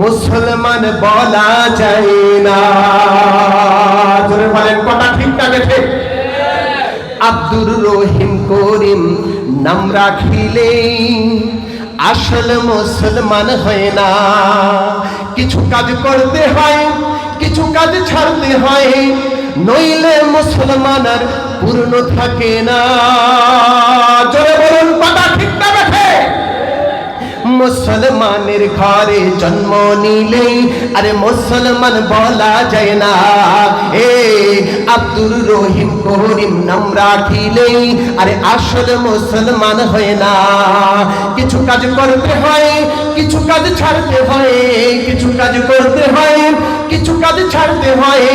মুসলমান বলা যায় না। কথা ঠিক না বেঠে? আব্দুর রহিম করিম নাম রাখিলেই আসল মুসলমান হয় না। কিছু কাজ করতে হয়, কিছু কাজ ছাড়তে হয়, নইলে মুসলমান আর পূর্ণ থাকে না। মুসলমানের ঘরে জন্ম নিলেই, আরে মুসলমান বলা যায় না। এ আব্দুর রহিম করিম নাম রাখিলেই, আরে আসল মুসলমান হয় না। কিছু কাজ করতে হয়, কিছু কাজ ছাড়তে হয়, কিছু কাজ করতে হয় কাজ ছাড়তে হয়,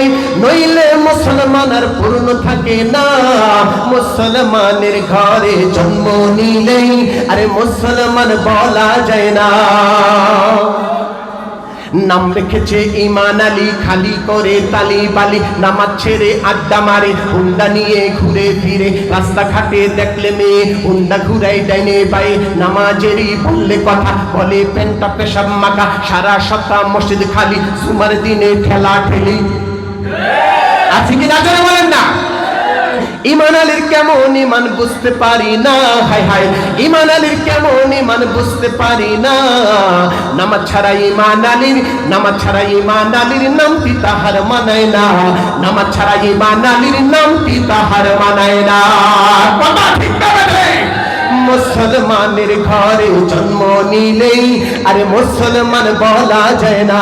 নইলে মুসলমান আর পূর্ণ থাকে না। মুসলমানের ঘরে জন্ম নিলেই আরে মুসলমান বলা যায় না। নাম রেখেছে ইমান আলী, খালি করে তালি বালি। নামাজ ছেড়ে আড্ডা মারে, হুন্ডা নিয়ে ঘুরে ফিরে। রাস্তা ঘাটে দেখলে মেয়ে, হুন্ডা ঘুরাই ডাইনে বাই নামাজেরই বললে কথা, বলে পেন্টা পেশাব মাখা। সারা সপ্তাহ মসজিদ খালি সুমার দিনে ঠেলা ঠেলি। আছে কি না বলেন না? ইমান আলীর কেমন ইমান বুঝতে পারি না? হাই হাই ইমান আলীর কেমন ইমান বুঝতে পারি না? নামাজ ছাড়া ইমান আলীর, নামাজ ছাড়া ইমান আলীর নামটি তাহার মানায় না। নামাজ ছাড়া ইমান আলীর নামটি তাহার মানায় না। কথা ঠিক? মুসলমানের ঘরে জন্ম নিলেই আরে মুসলমান বলা যায় না।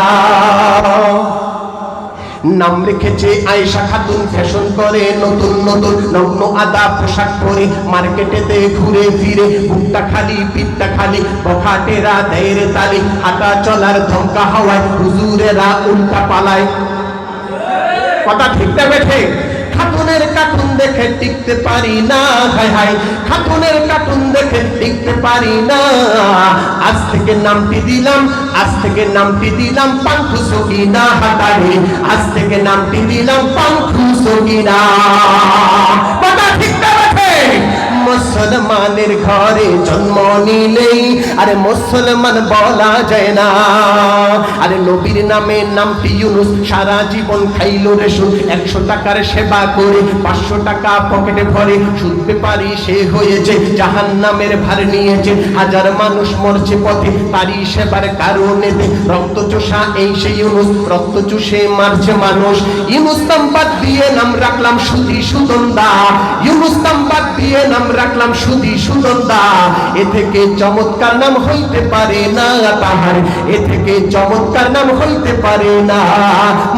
নাম রেখেছে আয়েশা খাতুন ফ্যাশন করে, নতুন নতুন নগ্ন আদা পোশাক পরে মার্কেটেতে ঘুরে ফিরে বুকটা খালি, পিঠটা খালি, বখাটেরা দেয়ের তালি, হাঁটা চলার ধমকা হওয়ায়, হুজুরেরা উল্টা পালায়। কথা ঠিক না বেঠে? খাতুনের কার্টুন দেখে টিকতে পারি না হাই হাই খাতুনের কার্টুন দেখে টিকতে পারি না। আজ থেকে নামটি দিলাম, আজ থেকে নামটি দিলাম পাঙ্খু সকিনা হাতারে আজ থেকে নামটি দিলাম পাঙ্খু সকিনা। কথা ঠিক মুসলমানের ঘরে জন্ম নিলেই আরে মুসলমান বলা যায় না। আরে নবীর নামে নামটি ইউনুস সারা জীবন খাইলো রে সুদ একশো টাকার সেবা করে পাঁচশো টাকা পকেটে ভরে শুনতে পারি সে হয়েছে জাহান নামের ভার নিয়েছে। হাজার মানুষ মরছে পথে, তারই সেবার কারণে রক্ত চোষা এই সেই ইউনুস রক্ত চুষে মারছে মানুষ। ইউনুস নাম বাদ দিয়ে নাম রাখলাম সুধি সুদন্দা ইউনুস নাম বাদ দিয়ে নাম রাখলাম সুধি সুনন্দা। এ থেকে চমৎকার নাম হইতে পারে না তাহার। এ থেকে চমৎকার নাম হইতে পারে না।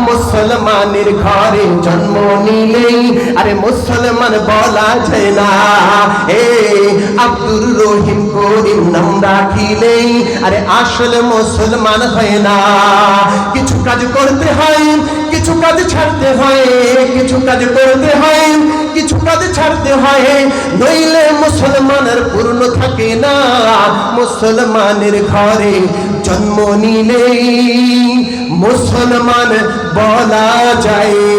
মুসলমানের ঘরে জন্ম নিলেই আরে মুসলমান বলা যায় না। এ আব্দুর রহিম করিম নাম রাখিলেই আরে আসলে মুসলমান হয় না। কিছু কাজ করতে হয় কিছু কাজ ছাড়তে হয়, কিছু কাজ করতে হয়, কিছু কাজ ছাড়তে হয় নইলে মুসলমানের পূর্ণ থাকে না, মুসলমানের ঘরে জন্ম নিলেই মুসলমান বলা যায়।